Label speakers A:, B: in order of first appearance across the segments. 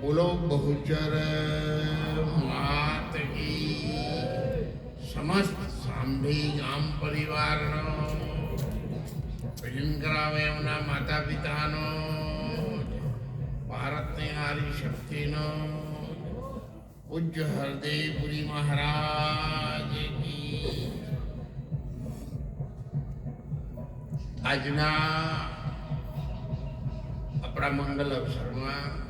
A: બોલો બહુચર માત કી સમસ્ત સાંભી ગામ પરિવારનો. ભજન કરાવે એમના માતા પિતાનો ભારતની નારી શક્તિનો. પૂજ્ય હરદેવપુરી મહારાજ આજના આપણા મંગલ અવસરમાં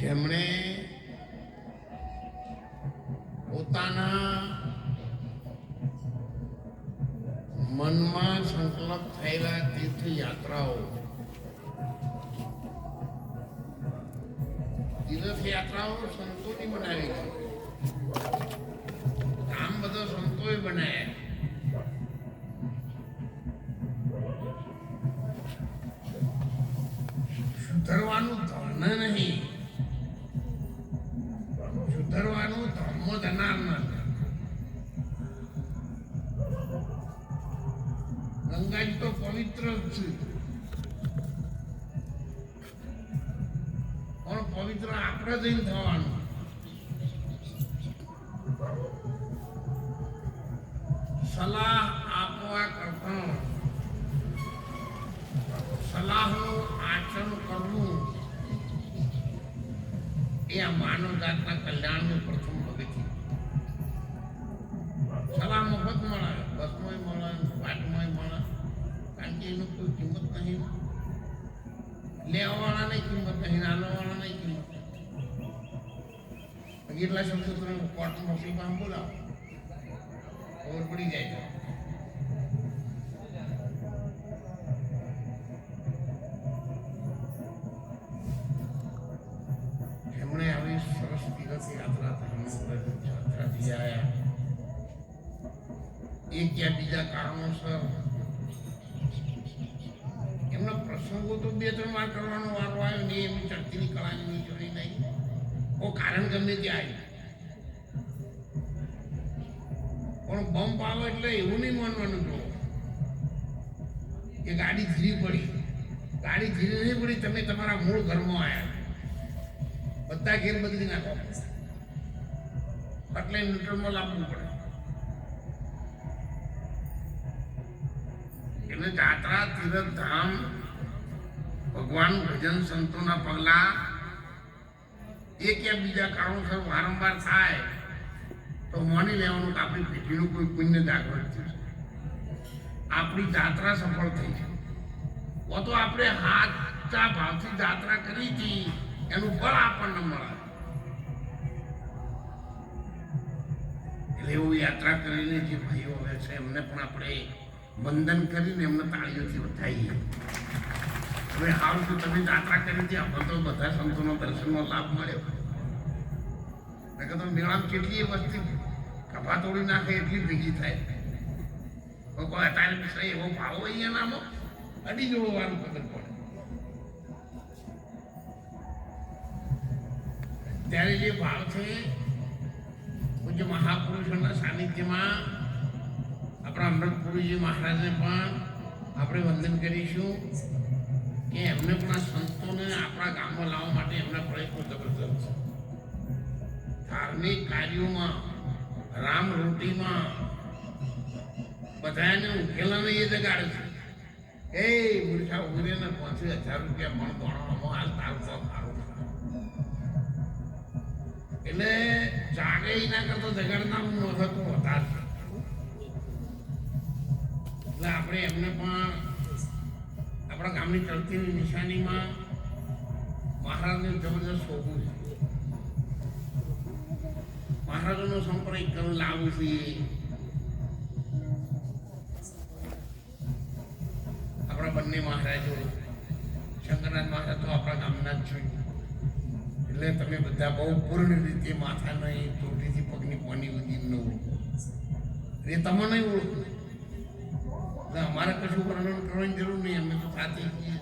A: જેમણે પોતાના મનમાં સંકલ્પ થયેલા તીર્થયાત્રાઓ તીર્થયાત્રાઓ સંતોની બનાવી લેવાવાળાની કિંમત નહીં, નાનવાવાળાની કિંમત નહીં. એટલા શબ્દો તમે કોર્ટમાં મુસીબત બોલાવો. ખબર પડી જાય. બમ્પ આવે એટલે એવું નહીં માનવાનું જો કે ગાડી ધીરી પડી. ગાડી ધીરી નહીં પડી, તમે તમારા મૂળ ઘરમાં આવ્યા. બધા ઘેર બદલી નાખો. એટલે ન્યુટ્રલમાં લાવવું પડે. એટલે જાત્રા, તીરથ, ધામ, ભગવાન, ભજન સંતોના પગલા એક કે બીજા કારણોસર વારંવાર થાય. તો માની લેવાનું કે આપણી પેઢીનું કોઈ પુણ્ય જાગૃત થયું આપણી જાત્રા સફળ થઈ છે. તો આપણે હાથા ભાવથી જાત્રા કરી હતી, એનું ફળ આપણને મળે. એટલે એવું યાત્રા કરીને જે ભાઈઓ આવે છે, એમને પણ આપણે વંદન કરીને એમને તાળીઓથી વધાવીએ. હવે હાલ તો તમે યાત્રા કરી હતી, આપણે તો બધા સંતોનો દર્શનનો લાભ મળ્યો. નકર તો મેળામાં કેટલી વસ્તી કપા તોડી નાખે એટલી ભેગી થાય. કોઈ અત્યારે વિષય એવો ભાવ અહીંયા નામો, અડી જવો ખબર પડે ત્યારે જે ભાવ છે, પૂજ્ય મહાપુરુષોના સાનિધ્યમાં આપણા અમૃતપુરીજી મહારાજને પણ આપણે વંદન કરીશું કે એમને પણ આ સંતોને આપણા ગામમાં લાવવા માટે એમના પ્રયત્નો જબરદસ્ત છે. ધાર્મિક કાર્યોમાં રામ રોટીમાં બધાને ઉકેલાને એ જગાડે છે. એ મૂર્ખા ઉગરીને પહોંચી હજાર રૂપિયા મણ ગણો હાલ તારું તો સારું એટલે જાગે ના કરતો જગાડના મહત્વ હતા જ. એટલે આપણે એમને પણ આપણા ગામની ચડતીની નિશાનીમાં મહારાજને જબરદસ્ત શોભું છે. મહારાજોનો સંપર્ક કરી લાવવું જોઈએ આપણા બંને મહારાજો શંકરનાથ મહારાજ તો આપણા ગામના જ છે એટલે તમે બધા બહુ પૂર્ણ રીતે માથાના ચોટીથી પગની કોની સુધી ન ઓળખો એ નહીં ઓળખો અમારે કશું વર્ણન કરવાની જરૂર નહીં, અમે તો સાથે છીએ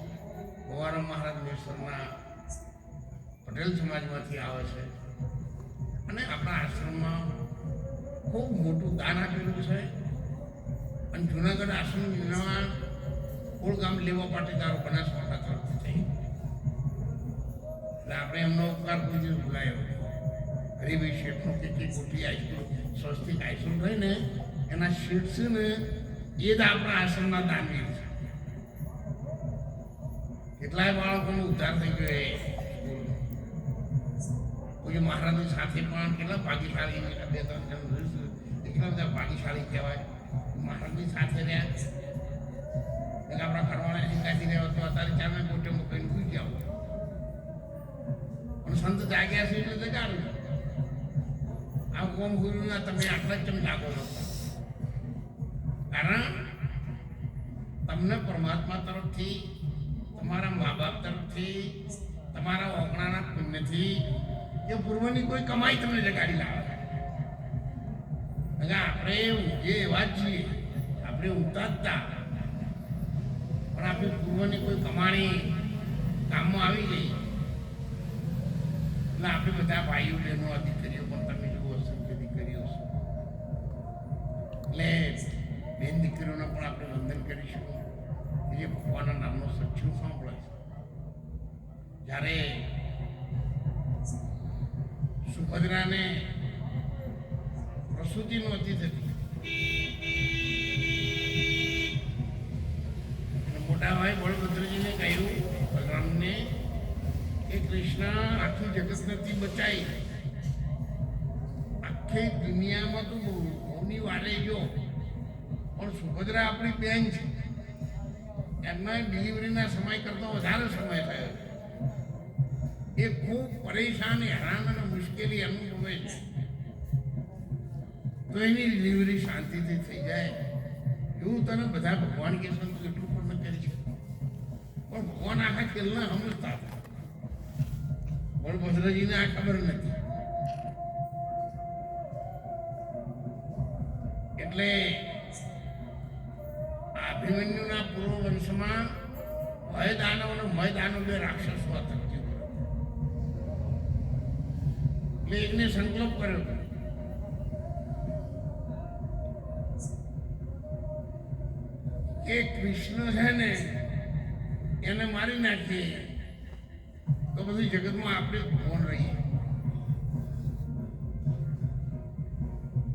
A: ગોવારા મહારાજ મેશ્વરના પટેલ સમાજમાંથી આવે છે. અને આપણા આશ્રમમાં ખૂબ મોટું દાન આપેલું છે અને જુનાગઢ આશ્રમ નિર્માણ કુળ ગામ લેવા પાટીદારો બનાસકાંઠા તરફથી થઈ એટલે આપણે એમનો ઉપકાર કોઈ દિવસ ભૂલાયો નહીં. શેઠનો શેઠનું કે કે કોઠી હાઈસ્કૂલ સ્વસ્તિક હાઈસ્કૂલ થઈ ને એના શેઠ છે ને એ જ આપણા આશ્રમના દાનવીર છે કેટલાય બાળકોનો ઉદ્ધાર થઈ ગયો એ. કોઈ મહારાજની સાથે પણ કેટલા ભાગ્યશાળી બે ત્રણ જણ. એટલા બધા ભાગ્યશાળી કહેવાય. મહારાજની સાથે રહ્યા. એટલે આપણા ઘરવાળા એકાથી રહ્યા તો અત્યારે ચાલે મોટે મૂકીને સુઈ જાઓ પણ સંત જાગ્યા છે એટલે જગાડ્યું આ કોમ ગુરુના તમે આટલા જ તમે જાગો છો. કારણ તમને પરમાત્મા તરફથી, તમારા મા બાપ તરફથી, તમારા ઓગણાના પુણ્યથી કે પૂર્વની કોઈ કમાઈ તમને જગાડી લાવે. એટલે આપણે જે એવા છીએ આપણે ઉતારતા. પણ આપણી પૂર્વની કોઈ કમાણી કામમાં આવી ગઈ. એટલે આપણે બધા ભાઈઓ, બહેનો, આ દીકરીઓ પણ તમે જુઓ છો કે દીકરીઓ છો. એટલે બેન દીકરીઓને પણ આપણે વંદન કરીશું. જે ભગવાનના નામનો સચ્ચું સાંભળે છે. જ્યારે સુભદ્રાને પ્રસૂતિ નહોતી થતી મોટા ભાઈ બળભદ્રજીને કહ્યું, બલરામને કે કૃષ્ણ આખી જગતમાંથી બચાવી આખી દુનિયામાં તું મૌની વારે જો. પણ સુભદ્રા આપણી બેન છે. એમના ડિલિવરીના સમય કરતાં વધારે સમય થયો. એ ખૂબ પરેશાન, હેરાન અને મુશ્કેલી અનુભવે છે. તો એની ડિલિવરી શાંતિથી થઈ જાય. એવું તને બધા ભગવાન કે છે, તું એટલું પણ ન કરી શકે પણ ભગવાન આખા ખેલના સમજતા હતા બળભદ્રજીને આ ખબર નથી. એટલે આ અભિમન્યુના પૂર્વ વંશમાં ભય દાનવ અને મય દાનવ બે રાક્ષસો હતા એટલે એકને સંકલ્પ કર્યો હતો. કે કૃષ્ણ છે ને, એને મારી નાખીએ. તો બધું જગતમાં આપણે કોણ રહીએ?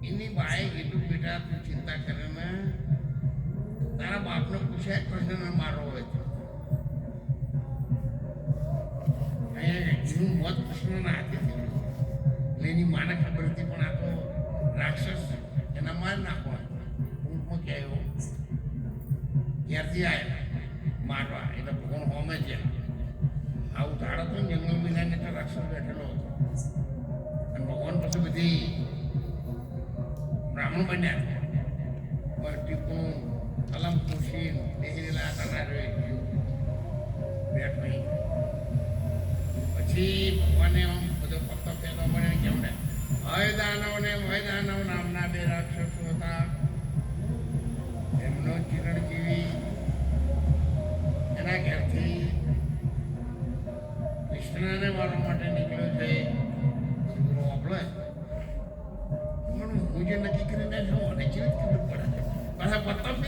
A: એની બાએ કીધું, બેટા, તું ચિંતા કરે ને. તારા બાપને પૂછ્યા કૃષ્ણને મારો હોય તો. અહીંયા જૂનું મત કૃષ્ણના હાથે થયું એટલે એની માને ખબર હતી, પણ આ તો રાક્ષસ. એના માર નાખવા ઊંટમાં ક્યાંય ક્યારથી આવ્યા મારવા એટલે ભગવાન હોમે છે આવું ધાડો હતો જંગલ મહિનાને તો રાક્ષસ બેઠેલો હતો. અને ભગવાન પછી બધી બ્રાહ્મણ બન્યા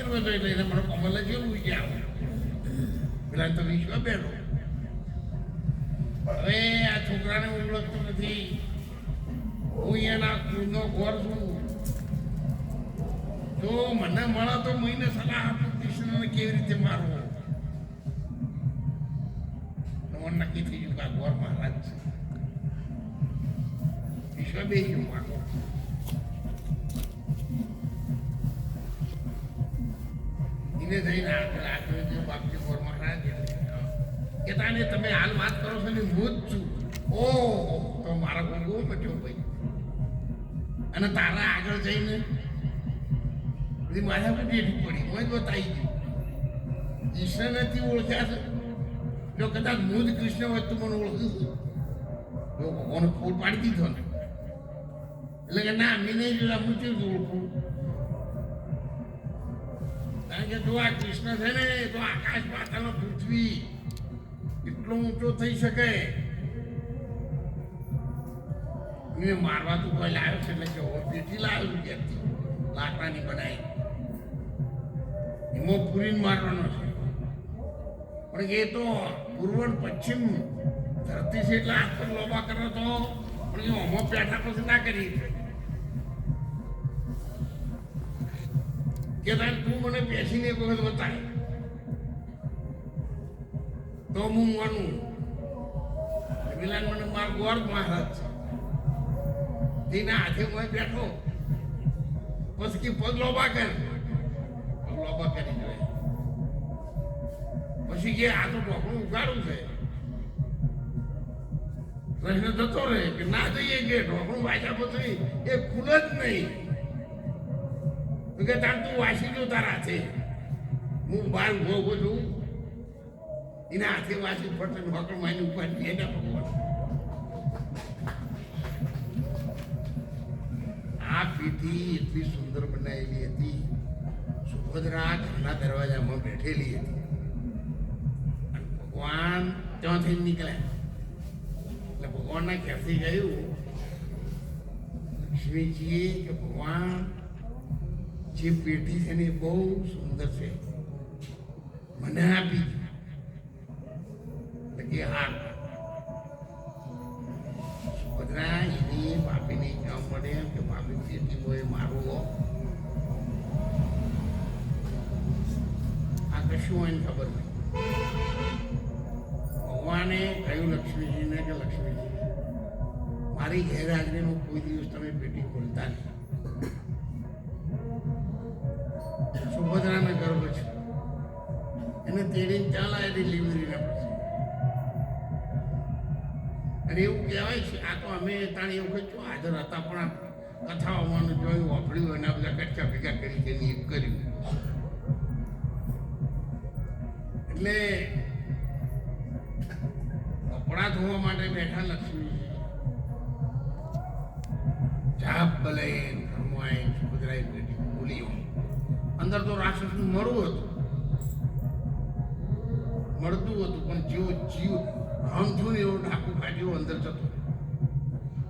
A: જોઈએ એટલે એને મને કમલ જેવું વિચાર પેલા તો વિશ્વ બેઠો. હવે આ છોકરાને ઓળખતું નથી. હું એના કુળનો ઘોર છું? તો મને મળે તો મહિને સલાહ આપું કૃષ્ણને કેવી રીતે મારવો. નક્કી થઈ ગયું કે આ ગોર મહારાજ છે. વિશ્વ બે ગયું એને જઈને જો બાપજી મહારાજ કે તાને તમે હાલ વાત કરો છો ને હું જ છું. ઓ તો મારા ગુરુ મટ્યો ભાઈ? અને તારા આગળ જઈને બધી માથા પર બેઠી પડી હું જ બતાવી ગઈ કૃષ્ણ નથી ઓળખ્યા છે જો કદાચ હું જ કૃષ્ણ હોય તો મને ઓળખું છું જો ભગવાન ફૂલ પાડી દીધો ને. એટલે કે ના, મેં નહીં જોયા હું કેવું ઓળખું? કારણ કે જો આ કૃષ્ણ છે ને, તો આકાશ પાતાળનો પૃથ્વી એટલો ઊંચો થઈ શકે. મેં મારવા તો કોઈ લાવ્યો છે, એટલે કે ઓર પેટી લાવ્યો લાકડાની બનાવી એમાં પૂરીને મારવાનો છે. પણ એ તો પૂર્વ પશ્ચિમ ધરતી છે એટલે આખો લોબા કરો તો પણ એ હોમો પેઠા પછી ના કરી. કે તું મને બેસીને એક વખત બતાય. તો હું માનું. વિલાન મને માર ગોળ મહારાજ તેના હાથે હું બેઠો. પછી પગ લોબા કર પગ લોબા કરી જોઈએ પછી કે આ તો ઢોકળું ઉગાડું છે. પ્રશ્ન થતો રહે કે ના જઈએ કે ઢોકળું વાંચા પછી એ ખુલ જ નહીં. કે તાર તું હું બહાર ઊભો ઊભો છું. એના હાથે વાંચી ફટ ઢોકળ માની ભગવાન? આ પીઠી એટલી સુંદર બનાવેલી હતી. સુભદ્રા ઘરના દરવાજામાં બેઠેલી હતી. અને ભગવાન ત્યાંથી નીકળ્યા. એટલે ભગવાનના ઘેરથી ગયું. લક્ષ્મીજી કે ભગવાન જે પેટી છે ને બહુ સુંદર છે. મને આપી કે હા. સુભદ્રા એની બાપીને કહેવા મળે કે બાપી પેટી હોય મારું લો. આ કશું હોય ખબર નહીં. ભગવાને કહ્યું લક્ષ્મીજીને કે, લક્ષ્મીજી, મારી ગેરહાજરીમાં કોઈ દિવસ તમે પેટી ખોલતા નહીં. તેડીને ત્યાં લાવે ડિલિવરીના પછી અને એવું કહેવાય છે, આ તો અમે તાણી એવું કહ્યું હાજર હતા પણ આ હોવાનું જોયું, વાપર્યું અને બધા કચ્ચા ભેગા કરી તેની એક કર્યું. એટલે કપડા ધોવા માટે બેઠા લક્ષ્મીજી. જાપ ભલે ઘરમાં આવીને સુભદ્રાએ બોલી અંદર તો રાક્ષસનું મળવું હતું. મળતું હતું, પણ જેવો જીવ છું ને એવો ડાકુ ફાટ્યો અંદર જતો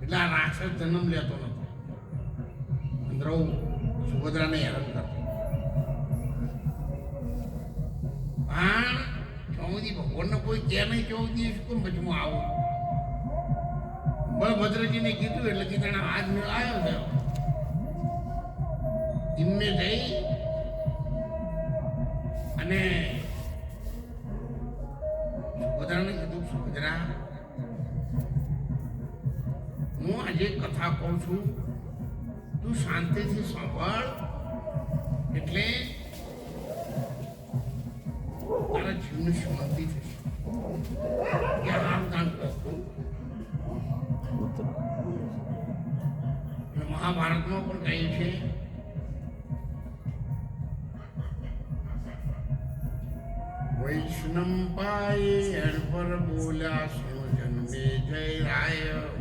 A: એટલે આ રાક્ષસ જન્મ લેતો નતો. અંદર સુભદ્રાને હેરાન કરતો. પણ કોઈ કે નહીં, ચૌદી શું આવું. બળભદ્રજીને કીધું એટલે કીધું આજ મેળ આવ્યો છે એમને જઈ અને કહું છું, તું શાંતિથી સાંભળ. એટલે તારા જીવને શાંતિ થશે. કરતું. મહાભારતમાં પણ કહ્યું છે, વૈષ્ણમ પાય પર બોલ્યા સુનો જન્મે જય રાય?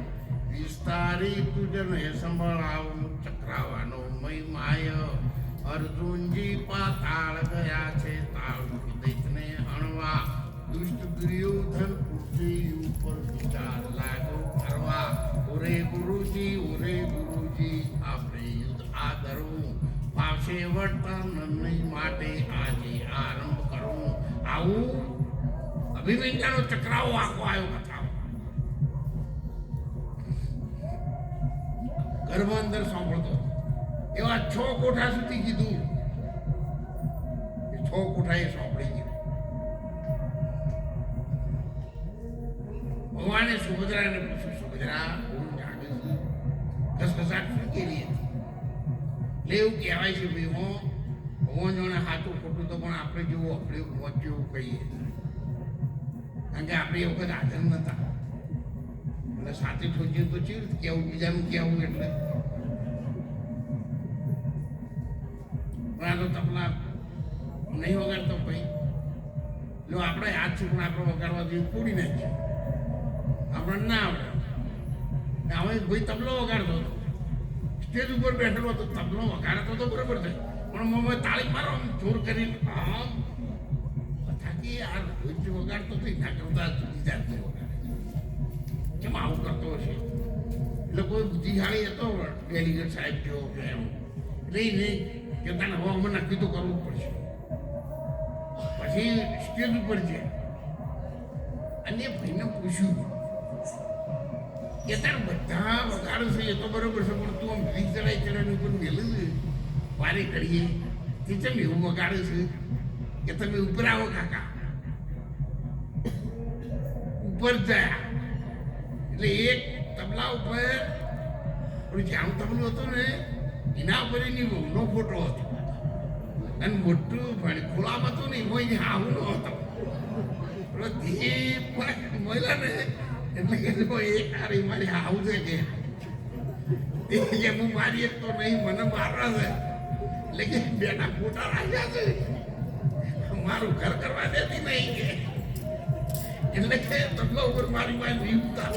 A: વિસ્તારી તુજને સંભળાવું ચક્રાવાનો મહિમાય અર્જુનજી પાતાળ ગયા છે તાળ દૈતને હણવા. દુષ્ટ દુર્યોધન પૃથ્વી ઉપર વિચાર લાગો કરવા ઓરે ગુરુજી ઓરે ગુરુજી, આપણે યુદ્ધ આદરવું. પાસે વર્તન માટે આજે આરંભ કરવું આવું અભિમન્યાનો ચક્રાવો આખો આવ્યો. ગર્ભ અંદર સાંભળતો એવા છ કોઠા સુધી કીધું. છ કોઠા એ સાંભળી ગયું. ભગવાને સુભદ્રાને પૂછ્યું, સુભદ્રા હું જાગે છે? ઘસઘસાટ ફૂકેલી હતી? એટલે એવું કહેવાય છે, ભાઈ હું, ભગવાન જોડે હાથું ખોટું તો પણ આપણે જેવું આપણે મોત જેવું કહીએ. કારણ કે આપણે એ વખત હાજર નતા. એટલે સાથે ઠોકીએ તો ચીર કેવું, બીજાનું કેવું એટલે? નહીં વગાડતો ભાઈ. લો, આપણે આ ચૂંટણ આપણે વગાડવા જેવું પૂરી નાખીએ આપણને ના આવડે. હવે ભાઈ તબલો વગાડતો હતો. સ્ટેજ ઉપર બેઠેલો હતો, તબલો વગાડતો તો બરોબર છે. પણ મમ્મી તાળી મારો, આમ જોર કરીને આમ. થાકી આ રોજ વગાડતો તો ના કરતા જુદી જાતનો વગાડે. કેમ આવું કરતો હશે? એટલે કોઈ બુદ્ધિશાળી હતો ડેલિગેટ સાહેબ જેવો કે એમ. એટલે એને કે તને હવે અમે નક્કી તો કરવું પડશે. પછી સ્ટેજ ઉપર છે. અને ભાઈને પૂછ્યું કે તાર બધા વગાડો છે, એ તો બરોબર છે, પણ તું આમ ભીખ ચડાઈ ચડાઈ ઉપર મેલું છે? વારે કરીએ તે ચમ એવું વગાડે છે? કે તમે ઉપર આવો કાકા. ઉપર જાય એટલે એક તબલા ઉપર જામ તબલું હતું ને, એના ઉપર એની વહુનો ફોટો હતો. અને મોટું, પણ ખુલ્લામાં હતું ને આવું ન હતો. પેલો દીપ મળ્યા ને, એટલે કે જો એક હારી મારી આવું છે કે, એ હું મારી એક તો નહીં, મને મારવા છે એટલે કે બેટા ફોટા રાખ્યા છે. મારું ઘર કરવા દેતી નહીં કે. એટલે કે તબલા ઉપર મારી પાસે રીવતા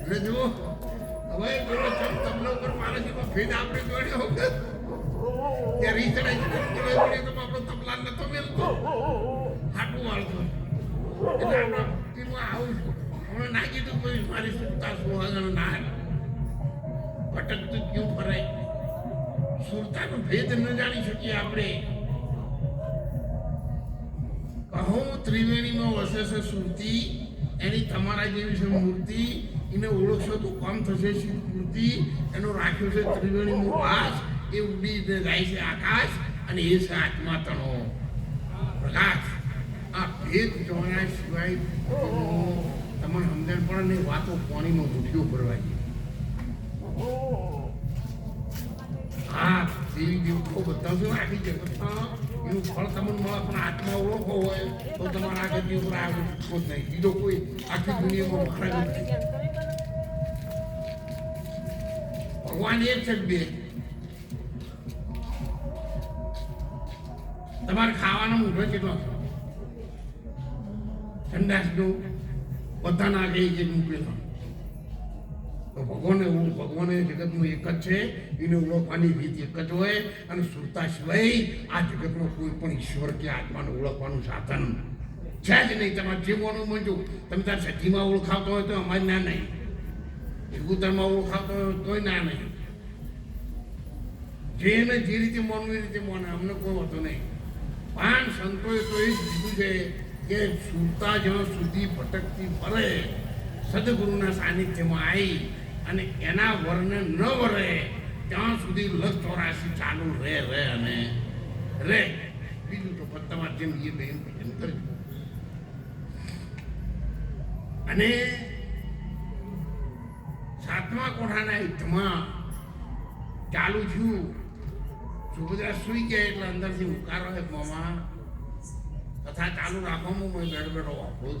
A: એટલે જુઓ હવે પેલો ચમ આપણે જોડ્યો હોત તબલા નતો મેલતો. કોઈ મારી સુરતા ના ભટકતું ક્યું ફરાય સુરતાનો ભેદ ન જાણી શકીએ આપણે. કહો ત્રિવેણીમાં વસે છે સુરતી, એની તમારા જેવી છે મૂર્તિ. એને ઓળખશો તો કોમ થશે સ્મૃતિ, એનો રાખ્યો છે ત્રિવેણીનો વાસ, એ ઉડીને જાય છે આકાશ, અને એ છે આત્મા તણો પ્રકાશ. આ ભેદ જોયા સિવાય તમને સમજણ પણ ને, વાતો પાણીમાં ઉઠ્યો ભરવાય હા, દેવી દેવતો બધા શું આખી જગતમાં એનું ફળ તમને મળે, પણ આત્મા ઓળખો હોય, તો તમારા આગળ ઉપર આગળ નહીં. બીજો કોઈ આખી દુનિયામાં વખણાય નથી ભગવાન એક છે બે. તમારે ખાવાનો ઊંધો કેટલો છે? સંડાસનું બધાના આગળ એક એક મૂકેલો તો ભગવાન એવું ભગવાન જગતનું એક જ છે, એને ઓળખવાની રીત એક જ હોય અને સુરતા સિવાય આ જગતનો કોઈ પણ ઈશ્વર કે આત્માને ઓળખવાનું સાધન છે જ નહીં. તમારે જે મોનું મંજુ તમે તાર સજીમાં ઓળખાવતો હોય તો અમારે ના નહીં. ભેગુતરમાં ઓળખાવતો હોય તોય ના નહીં. જેને જે રીતે માનવું એ રીતે મોને, અમને કોઈ હતો નહીં. પણ સંતોએ તો એ જ કીધું છે કે સુરતા જ્યાં સુધી ભટકતી ફરે, સદગુરુના સાનિધ્યમાં આવી અને એના વરને ન વરે, ત્યાં સુધી લખ ચોરાશી ચાલુ રહે રહે અને રહે. બીજું તો તમારે જેમ એ બેન ભજન કરજો અને સાતમા કોઠાના યુદ્ધમાં ચાલુ થયું. સુભદ્રા સુઈ ગયા એટલે અંદરથી ઉકારો હે મોમાં તથા ચાલુ રાખવામાં મેં બેઠો બેઠો વાપરું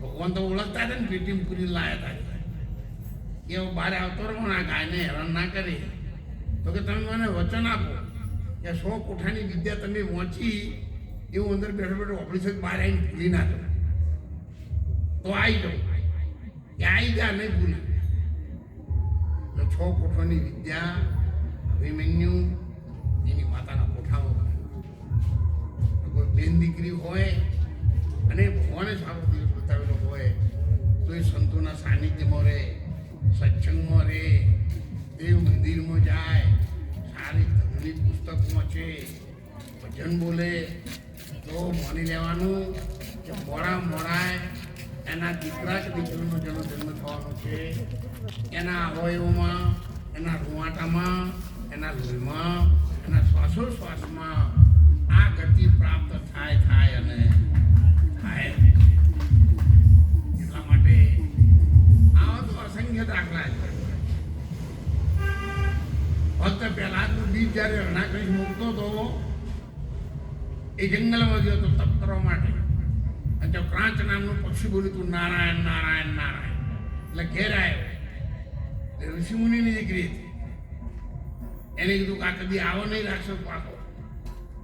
A: ભગવાન તો ઓળખતા હતા ને, પેટીમ પૂરી લાયા હતા. કે બહાર આવતો રહો આ ગાયને હેરાન ના કરી. તો કે તમે મને વચન આપો કે સો કોઠાની વિદ્યા તમે વાંચી એવું અંદર બેઠો બેઠો વાપરી શકે બહાર આવીને ભૂલી ના તો આવી જાઓ. કે આવી જા નહીં ભૂલી. છ કોઠોની વિદ્યા, અભિમન્યુ, એની માતાના કોઠામાં કોઈ બેન દીકરી હોય, અને ભગવાને સારો દિવસ બતાવેલો હોય, તો એ સંતોના સાનિધ્યમાં રહે, સત્સંગમાં રહે, દેવ મંદિરમાં જાય, સારી ધર્મની પુસ્તક વાંચે ભજન બોલે, તો માની લેવાનું કે મોડા મોડા એના દીકરા કે દીકરીનો જેનો જન્મ થવાનો છે. એના અવયવોમાં, એના રૂવાટામાં, એના લોહીમાં, એના શ્વાસોશ્વાસમાં આ ગતિ પ્રાપ્ત થાય થાય અને થાય. એટલા માટે આવા તો અસંખ્ય દાખલા છે. ફક્ત પહેલાનું બીજ જ્યારે રણાકળી મૂકતો હતો એ જંગલમાં ગયો હતો તપ કરવા માટે. જો ક્રાંચ નામનું પક્ષી બોલ્યું હતું નારાયણ નારાયણ નારાયણ. એટલે ઘેર આવ્યો. ઋષિમુનિની દીકરી હતી. એને કીધું આ કદી આવો નહીં રાક્ષસ પાકો.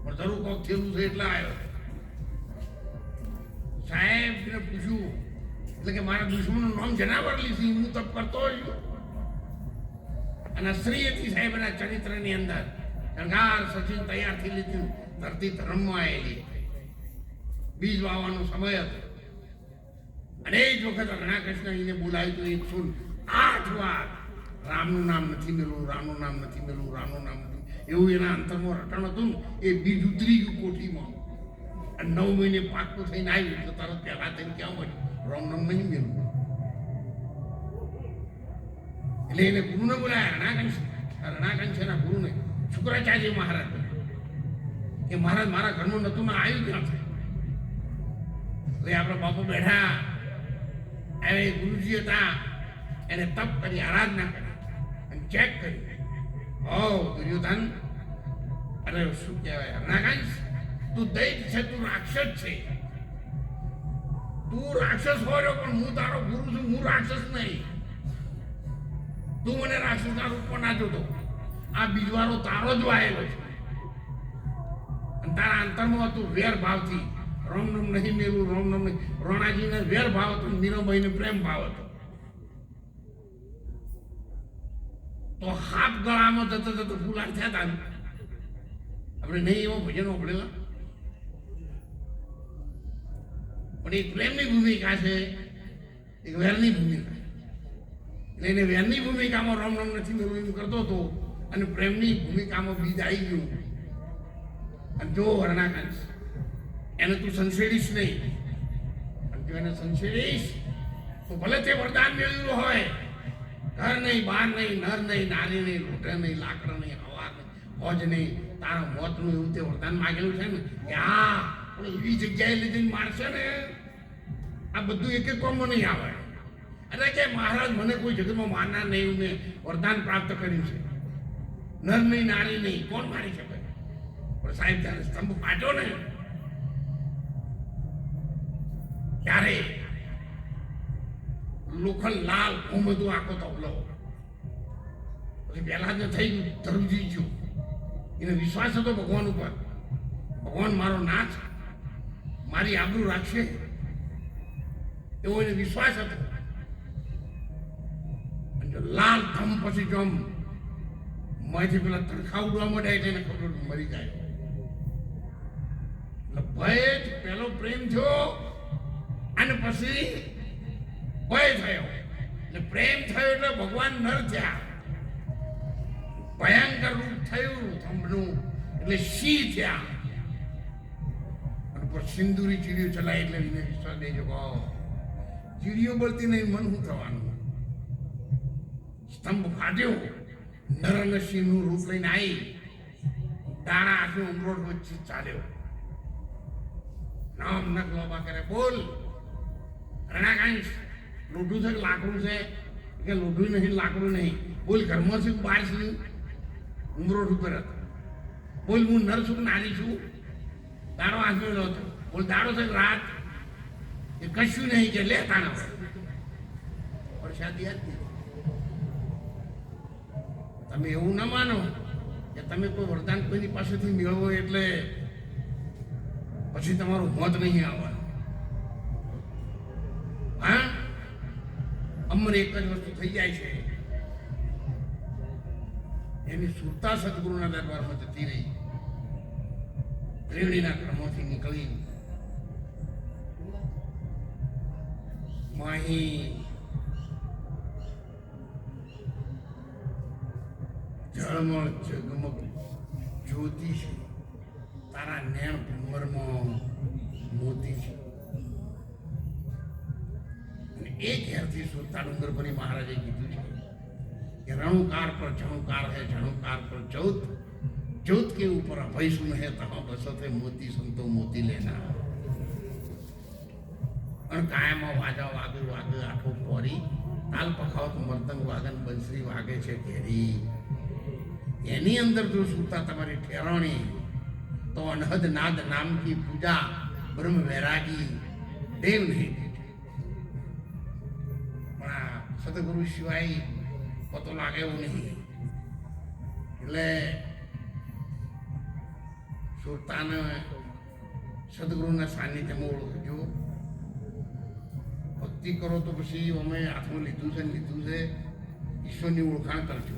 A: પણ જરૂર કોક થયેલું છે એટલે આવ્યો. સાહેબને પૂછ્યું, એટલે કે મારા દુશ્મનનું નામ જનાવર સિંહ હું તપ કરતો છું. અને સ્ત્રી હતી સાહેબના ચરિત્રની અંદર. ગંગાર સચિન તૈયાર થઈ લીધું, ધરતી ધર્મમાં આવેલી. બીજ વાવવાનો સમય હતો. અને એ જ વખત ઘણા કૃષ્ણ એને બોલાવ્યું હતું એકસો આઠ વાર રામનું નામ નથી મેળવું, રામનું નામ નથી મેળવું, રામનું નામ નથી એવું એના અંતરમાં રટણ હતું એ બીજ ઉતરી ગયું કોઠીમાં. અને નવ મહિને પાકું થઈને આવ્યું તો તરત પહેલા થઈને ક્યાં મળ્યું? રોમ નામ નહીં મેળવું. એટલે એને ગુરુને બોલાયા રણાકંશ રણાકંશ એના ગુરુને, શુક્રાચાર્ય મહારાજ કે મહારાજ, મારા ઘરનું નતું મેં આવ્યું ક્યાં છે. એટલે આપણા બાપુ બેઠા. એને ગુરુજી હતા એને તપ કરી, આરાધના કરી. અને ચેક કરી. ઓ દુર્યોધન, અરે શું કહેવાય? રણાકાંશ તું દૈત છે, તું રાક્ષસ છે. તું રાક્ષસ હોય પણ હું તારો ગુરુ છું, હું રાક્ષસ નહીં. તું મને રાક્ષસના રૂપમાં ના જોતો. આ બીજવારો તારો જ વાયેલો છે. અને તારા અંતરમાં હતું વેર ભાવથી રોમ નમ નહીં મેલું, રોમ નમ નહીં. રોણાજીને વેર ભાવ હતો મીરાબાઈને પ્રેમ ભાવ હતો. તો હાથ ગળામાં જતો જતો ફૂલાર થયા હતા આપણે નહીં એવો ભજન વાપરેલા પણ એ પ્રેમની ભૂમિકા છે એક વેરની ભૂમિકા. એટલે એને વેરની ભૂમિકામાં રમ રમ નથી મેળવું એમ કરતો હતો અને પ્રેમની ભૂમિકામાં બીજ આવી ગયું. અને જો વર્ણાકાંશ એને તું સંશેડીશ નહીં. અને જો એને સંશેડીશ? તો ભલે તે વરદાન મેળવ્યું હોય. ઘર નહીં, બાર નહીં, નર નહીં, નારી નહીં, લૂંટે નહીં, લાકડા નહીં, હવા નહીં, હોજ નહીં. તારા મોતનું એવું તે વરદાન માગેલું છે ને કે હા, પણ એવી જગ્યાએ લીધીને મારશે ને. આ બધું એક એક કોમમાં નહીં આવે. અરે કે મહારાજ મને કોઈ જગતમાં મારનાર નહીં મેં વરદાન પ્રાપ્ત કર્યું છે. નર નહીં, નારી નહીં, કોણ મારી શકે? પણ સાહેબ ત્યારે સ્તંભ ફાટ્યો ને ત્યારે લોખંડ લાલ બધું આખો તબલો પહેલા જે થઈ ગયું ધર્મજી ગયો. એને વિશ્વાસ હતો ભગવાન ઉપર. ભગવાન, મારો નાથ, મારી આબરૂ રાખશે. એવો એને વિશ્વાસ હતો. લાલ ધમ પછી જો આમ પેલા તડખા ઉડવા માંડ્યા એટલે એને ખબર મરી જાય. એટલે ભય પેલો પ્રેમ થયો. અને પછી ભય થયો. ને પ્રેમ થયો એટલે ભગવાન નર થયા. ભયંકર રૂપ થયું થંભનું. એટલે સિંહ થયા? અને સિંદૂરી ચીડીઓ ચલાય એટલે એને વિશ્વાસ દેજો ચીડીઓ બળતી નહીં, મન શું થવાનું? સ્તંભ ફાટ્યો. નર સિંહનું રૂપ લઈને આવી દાણા આખી ઉમરોડ વચ્ચે ચાલ્યો. નામ નકલો કરે, બોલ. રણાકાંશ લોઢું છે લાકડું છે? કે લોઢું નહીં લાકડું નહીં. બોલ ઘરમાં છું બહાર છું? ઉમરો ઉપર હતો. બોલ હું નર છું નારી છું? દાડો આંચમેલો હતો. બોલ દાડો છે રાત? એ કશું નહીં કે લે તાણા પરસાદી હતી તમે એવું ન માનો કે તમે કોઈ વરદાન કોઈની પાસેથી મેળવો એટલે પછી તમારું મોત નહીં આવવાનું અમને એક જ વસ્તુ થઈ જાય છે. એની સુરતા સદગુરુના દરબારમાં જતી રહી. ત્રિવેણીના ક્રમોથી નીકળી. માહી જળમળ જગમગ જ્યોતિ ઘેરથી સુરતા ડુંગરપરી મહારાજે કીધું છે કે રણુકાર પર જણુકાર હે જણુકાર પર ચૌથ ચૌથ के ऊपर अभय सुन है तहाँ बसते मोती संतो मोती लेना અને કાયમાં વાજા વાગે વાગે આખો પોરી તાલ પખાવત મર્દંગ વાગન બંસરી વાગે છે ઘેરી એની અંદર જો સુરતા તમારી ઠેરણી તો અનહદ નાદ નામ કી પૂજા બ્રહ્મ વૈરાગી દેવ નહીં પણ આ સદગુરુ સિવાય પતો લાગે એવું નહીં. એટલે સુરતાને સદગુરુના સાનિધ્યમાં ઓળખજો. ભક્તિ કરો તો પછી અમે હાથમાં લીધું છે લીધું છે. ઈશ્વરની ઓળખાણ કરજો.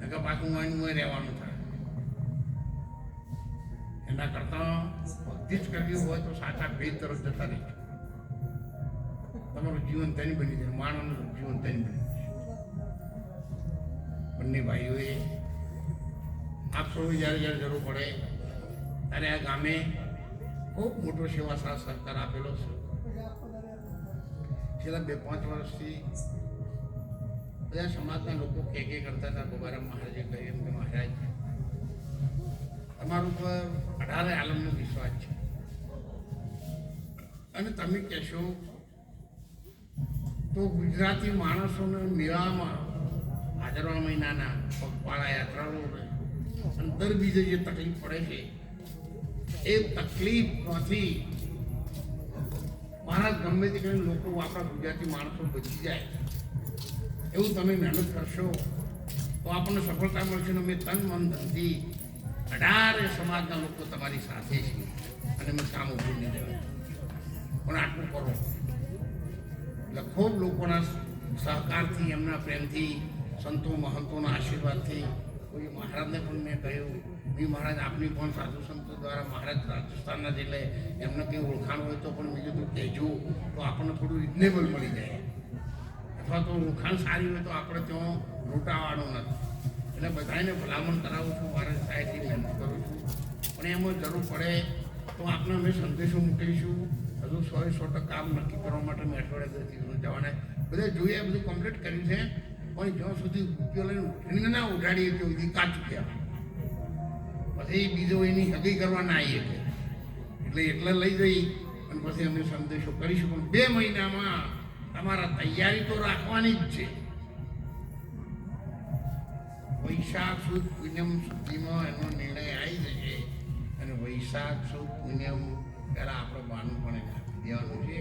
A: નકર પાછું વાણીમાં રહેવાનું થાય. એના કરતાં ભક્તિ જ કરવી હોય તો સાચા ભેદ તરફ જતા નહીં તમારું જીવન તન બની જાય, માણસનું જીવન તન બની જશે બંને ભાઈઓએ આપ જ્યારે જ્યારે જરૂર પડે, ત્યારે આ ગામે ખૂબ મોટો સેવા સાથ સરકાર આપેલો છે. છેલ્લા બે, પાંચ વર્ષથી બધા સમાજના લોકો કે કે કરતા હતા, ગોબારામ મહારાજે કહ્યું એમ કે, મહારાજ, તમારું પર અઢારે આલમનો વિશ્વાસ છે. અને તમે કહેશો તો ગુજરાતી માણસોને મેળામાં ભાદરવા મહિનાના પગપાળા યાત્રાળુઓને અંતર બીજે જે તકલીફ પડે છે, એ તકલીફમાંથી મારા ગમે તે કરીને લોકો આપણા ગુજરાતી માણસો બચી જાય. એવું તમે મહેનત કરશો, તો આપણને સફળતા મળશે અને અમે તન, મન, ધનથી અઢારે સમાજના લોકો તમારી સાથે છે અને મેં કામ ઉભું નહીં રહેવાનું. પણ આટલું કરો. એટલે ખૂબ લોકોના સહકારથી, એમના પ્રેમથી, સંતો, મહંતોના આશીર્વાદથી કોઈ મહારાજને પણ મેં કહ્યું બી મહારાજ, આપની પણ સાધુ સંતો દ્વારા મહારાજ રાજસ્થાનના જેટલે એમને કંઈ ઓળખાણ હોય તો પણ બીજું તો કહેજો, તો આપણને થોડું રિઝનેબલ મળી જાય. અથવા તો ઓળખાણ સારી હોય તો આપણે ત્યાં લૂંટાવાનું નથી. એટલે બધાને ભલામણ કરાવું છું મારા સાહેબથી મહેનત કરું છું. પણ એમાં જરૂર પડે તો આપણે અમે સંદેશો મૂકીશું હજુ સો સો ટકા કામ નક્કી કરવા માટે મેં અઠવાડિયા જવાના. બધા જોઈએ, બધું કમ્પ્લીટ કર્યું છે. પણ જ્યાં સુધી રૂપિયો લઈને ઉઠીને ના ઉઠાડીએ ત્યાં સુધી કાચ ચૂક્યા. પછી બીજો એની હગી કરવા ના આવીએ એટલે એટલે લઈ જઈ અને પછી અમે સંદેશો કરીશું. પણ બે મહિનામાં તમારા તૈયારી તો રાખવાની જ છે. વૈશાખ સુદ પૂનમ સુધીમાં એનો નિર્ણય આવી જશે. અને વૈશાખ સુદ પૂનમ પહેલાં આપણે બાનું પણ દેવાનું છે.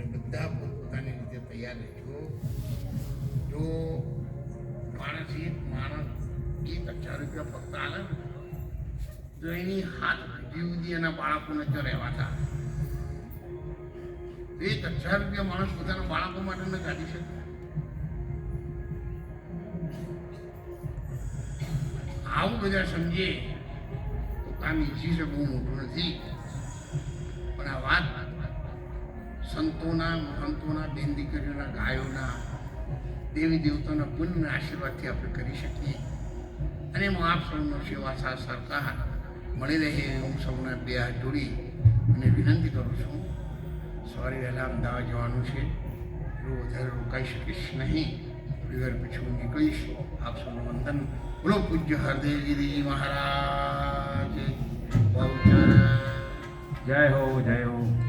A: એટલે બધા પોતપોતાની રીતે તૈયાર રહેજો. જો માણસ એક માણસ એક હજાર રૂપિયા ફક્ત આલે તો એની હાથ સુધી સુધી એના બાળકોને જો રહેવાતા એક હજાર રૂપિયા માણસ પોતાના બાળકો માટે ન કાઢી શકે. આવું બધા સમજે તો કામ ઈજી છે બહુ મોટું નથી. સંતોના, મહંતોના, બેન દીકરીઓના, ગાયોના, દેવી દેવતાના પુણ્યના આશીર્વાદથી આપણે કરી શકીએ. અને એમાં આપ સૌનો સેવા સાથ સરકાર મળી રહે હું સૌને બે હાથ જોડી અને વિનંતી કરું છું. સવારે વહેલા અમદાવાદ જવાનું છે. એટલું વધારે રોકાઈ શકીશ નહીં. થોડી વાર પછી હું નીકળીશ. આપ સૌનું વંદન. બોલો પૂજ્ય હરદેવગીરી મહારાજ.
B: જય હો જય હો.